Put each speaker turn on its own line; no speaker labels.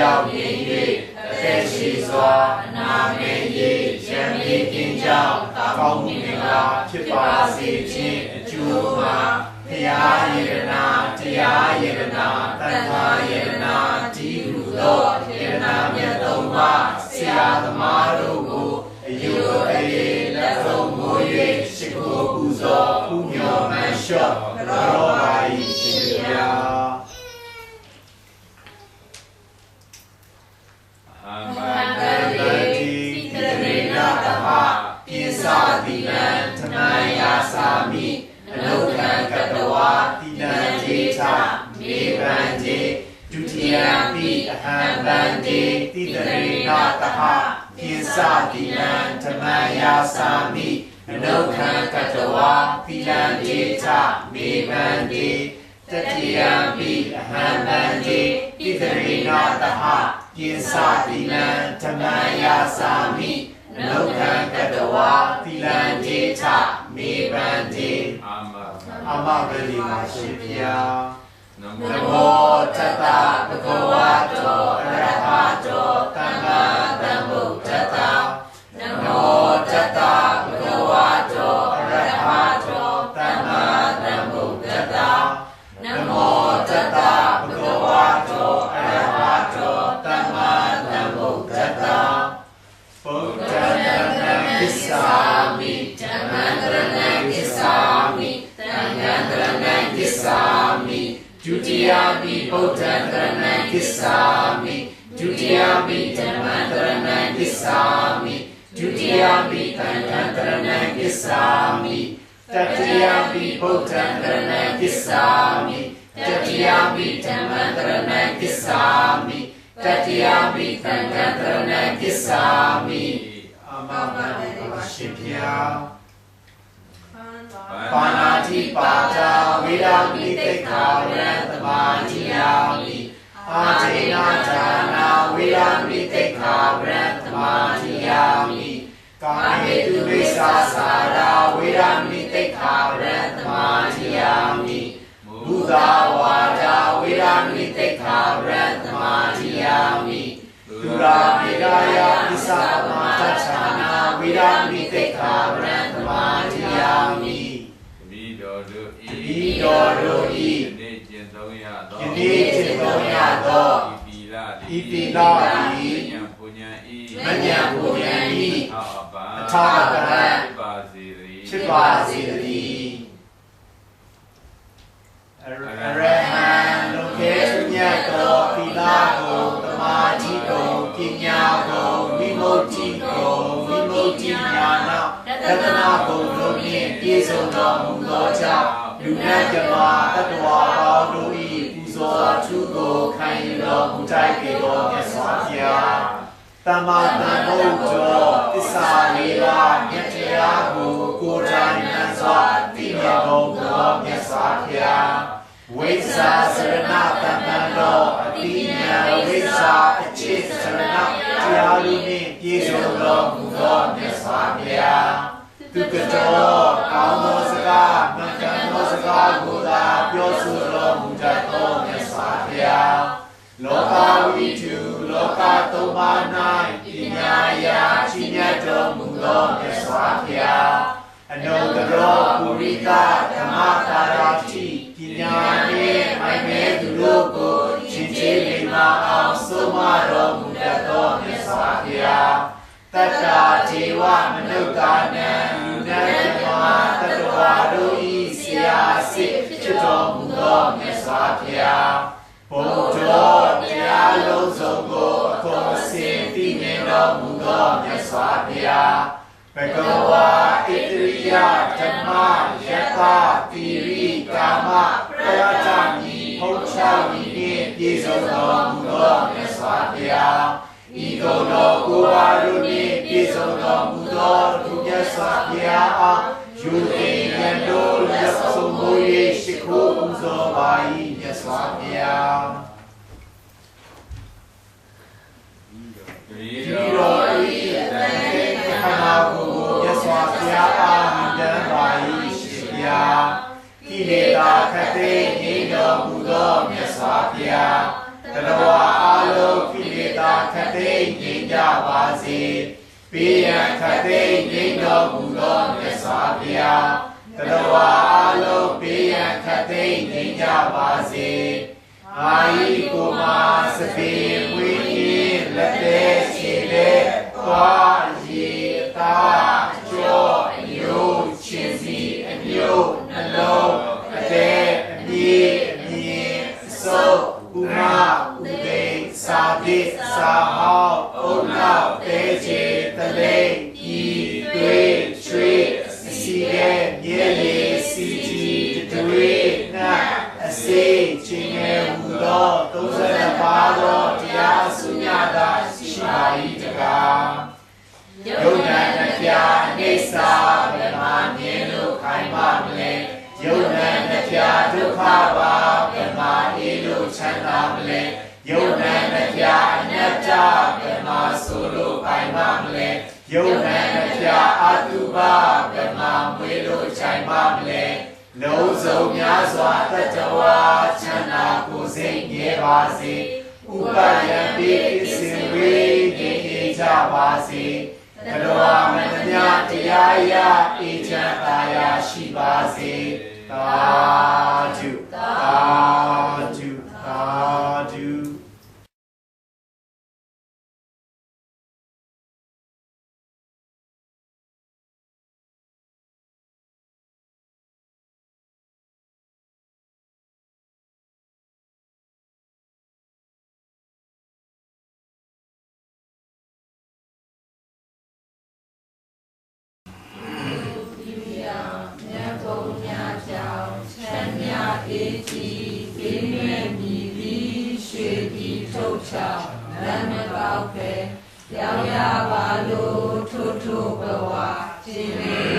ရောက်နေ၍အသက်ရှိစွာအနာမေရေရံမေကင်းကြောင့်ကောင်းမြင်လာဖြစ်ပါစေခြင်းအကျိုးမှာဘုရားယေရနာတရားယေရနာတန်ခါယေရနာဒီဟုသောယေရနာမြတ်သုံးပါးဆရာသမားတို့ကိုအယုအေလက်ဆုံးမိုး၍ရှိခိုးပူဇော်ပူညော်မှန်လျှော့တော်ပါ၏ရှင်ဗျာ
အ
မေဗန္တိဒုတိယပိအဟံဗန္တိတိတရေနတဟပိသတိလံธမယာစာမိအနုခံကတဝါတိလံတိသမေဗန္တိတတိယပိအဟံဗန္တိတိတရေနတဟပိစတိလံဓမ္မယာစာမိနုခံကတဝါတိလံဒေထမေဗန္တိ
အာမ
အမဂလိမာရှိဗျာ
န
န
မော
မောတတ္တဗုဒ္ဓဝါတောအရဟတောသမ္မာသမ္ဗုဒ္ဓတ္တနမောတတ္တဗုဒ္ဓဝါတောအရဟတောသမ္မာသမ္ဗုဒ္ဓတ္တနမောတတ္တဗုဒ္ဓဝါတောအရဟတောသမ္မာသမ္ဗုဒ္ဓတ္တဗုဒ္ဓံတရဏံကိစ္ဆာမိဓမ္မံ တိယမိဗုဒ္ဓံတရဏံကိစ္ဆာမိဒုတိယမိဓမ္မံတရဏံကိစ္ဆာမိဒုတိယမိသံဃံတရဏံကိစ္ဆာမိတတိယမိဗုဒ္ဓံတရဏံကိစ္ဆာမိတတိယမိဓမ္မံတရဏံကိစ္ဆာမိတတိယမိသံဃံတရဏံကိစ္ဆာမိအမမမရှင်ပြာပါဏာတိပါဒာဝေဒာမိတိခာရံသမာတိယာမိအာထေနာဌာနာဝေဒာမိတိခာရံသမာတိယာမိကာမေတုဝိသာသာရာ ဝေဒာမိတိခာရံသမာတိယာမိဘုဒ္ဓဝါဒာဝေဒာမိတိခာရံသမာတိယာ သုံးရသော
ဤ
တိ
လ
ဤတိလဤ
ဉာဏ်ပူဉာဏ်ဤ
မဉာဏ်ပူဉာဏ်ဤ
အာဘ
အထာပရ
ဖြစ်ပါစေတည်း
ဖြစ်ပါစေတည်းအရဟံလောကေမြတ်သောပိလာကိုတမာတိကိုပညာကိုမိမုတ်တိကိုမိမုတ်တိညာနာတတနာဘုံတို့ဖြင့်ပြည့်စုံတော်မူသောကြောင့်လူနဲ့ကြပါတတ္တဝါ မူတိုက်ပေတော်မြတ်စွာဘုရားသမ္မာသမ္ဗုဒ္ဓောသစ္စာလေးပါးမြတ်တရားကိုကိုယ်တိုင်ဉာဏ်စွာသိမြတ်တော်မူသောမြတ်စွာဘုရားဝိဇ္ဇာစရဏတမ္ပံ ကဝိတုလောကသုံးပါး၌ပညာရာရှိမြတ်တော်မူသောမြတ်စွာဘုရားအနုတ္တရောပုရိသဓမ္မတာရာတိပညာနှင့်မိုင်မဲသူတို့ကိုရှင်ကျေးလိမ္မာအောင်ဆုံးမတော်မူတတ်သောမြတ်စွာဘုရားတတ္မူသောမြတ်စွာဘုရားဘဂဝါဣတရိယဓမ္မယတတိရိကာမပရတမိဘုရားဝိနှင့်ပြည့်စုံတော်မူသောမြတ်စွာဘုရားဤသို့သောကိုယ်ပါတို့နှင့်ပြည့်စုံတော်မူသောသူမြတ်စွာဘုရားအားယူ
ဒီ
ဒီတော်ဤတန်ခေခန္ဓာကိုယ်ကိုမြတ်စွာဘုရဗျာကိလေသာခတ်သိမ်းငြိမ်းတော်မူသောမြတ်စွာဘုရားတတဝါအလုံးကိလေသာခတ်သိမ်းငြိမ်းကြပါစေဘေးရန်ခတ်သိမ်းငြိမ်းတော်မူသောမြတ်စွာဘုရားတတဝါအလုံးဘေးရန်ခတ်သိမ်းငြိမ်းကြပါစေအာယီ ချင်းငယ်ဟူသော32ပါးသောတရားစုညတာရှိပါ၏တကားယုံနာနှပြအိစ္ဆာဗမမြင်လို့ခိုင်ပါမလဲယုံနာနှပြဒုက္ခပါဗမအေးလို့ချမ်းသာမလဲယုံနာနှပြအနတ္တဗမဆိုလို့ခိုင်ပါမလဲယုံနာနှပြအတုပါဗမမွေးလို့ချိုင်ပါမလဲ လုံးစုံများစွာတတဝါချမ်းသာကိုယ်စိတ်ငြဲပါစေဥပယံပိစင်ဝေငြိမ်းကြပါစေတတော်မတမြတရားရအေချမ်းသာယာရှိပါစေသာဓုသာဓုသာ
ထိုးဘဝရှ